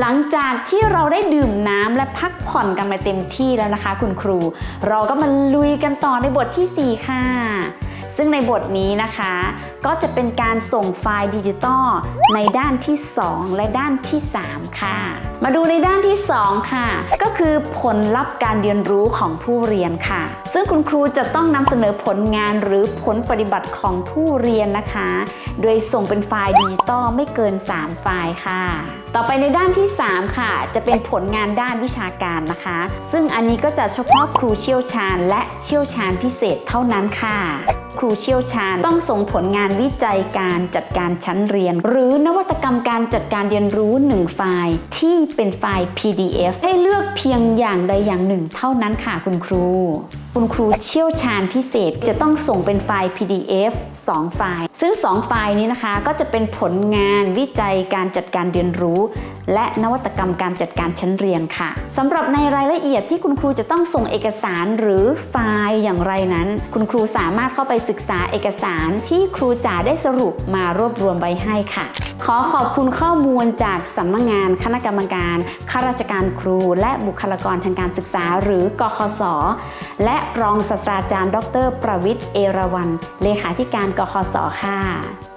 หลังจากที่เราได้ดื่มน้ำและพักผ่อนกันไปเต็มที่แล้วนะคะ คุณครู เราก็มาลุยกันต่อในบททีสี่4 ค่ะ ซึ่งในบทนี้นะคะ ก็จะเป็นการส่งไฟล์ดิจิตอลในด้านที่ 2 และด้านที่ 3 ค่ะ มาดูในด้านที่ 2 ค่ะ ก็คือผลลัพธ์การเรียนรู้ของผู้เรียนค่ะ ซึ่งคุณครูจะต้องนำเสนอผลงานหรือผลปฏิบัติของผู้เรียนนะคะ โดยส่งเป็นไฟล์ดิจิตอลไม่เกิน 3 ไฟล์ค่ะ ต่อไปในด้านที่ 3 ค่ะ จะเป็นผลงานด้านวิชาการนะคะ ซึ่งอันนี้ก็จะเฉพาะครูเชี่ยวชาญ และเชี่ยวชาญพิเศษเท่านั้นค่ะ ครูเชี่ยวชาญ ต้องส่งผลงานวิจัยการจัดการชั้นเรียน หรือนวัตกรรมการจัดการเรียนรู้ 1 ไฟล์ ที่เป็นไฟล์ PDF ให้เลือกเพียงอย่างใดอย่างหนึ่งเท่านั้นค่ะคุณครู คุณครูเชี่ยวชาญพิเศษจะต้องส่งเป็นไฟล์ PDF 2 ไฟล์ ซึ่ง 2 ไฟล์นี้นะคะ ก็จะเป็นผลงานวิจัยการจัดการเรียนรู้ และนวัตกรรมการจัดการชั้นเรียนค่ะสำหรับในรายละเอียดที่คุณครูจะต้องส่งเอกสารหรือไฟล์อย่างไรนั้น คุณครูสามารถเข้าไปศึกษาเอกสารที่ครูจ๋าได้สรุปมารวบรวมไว้ให้ค่ะ ขอขอบคุณข้อมูลจากสำนักงงานคณะกรรมการข้าราชการครู และบุคลากรทางการศึกษา หรือกคสและรองศาสตราจารย์ ดร ประวิทย์เอราวันเลขาธิการกคสค่ะ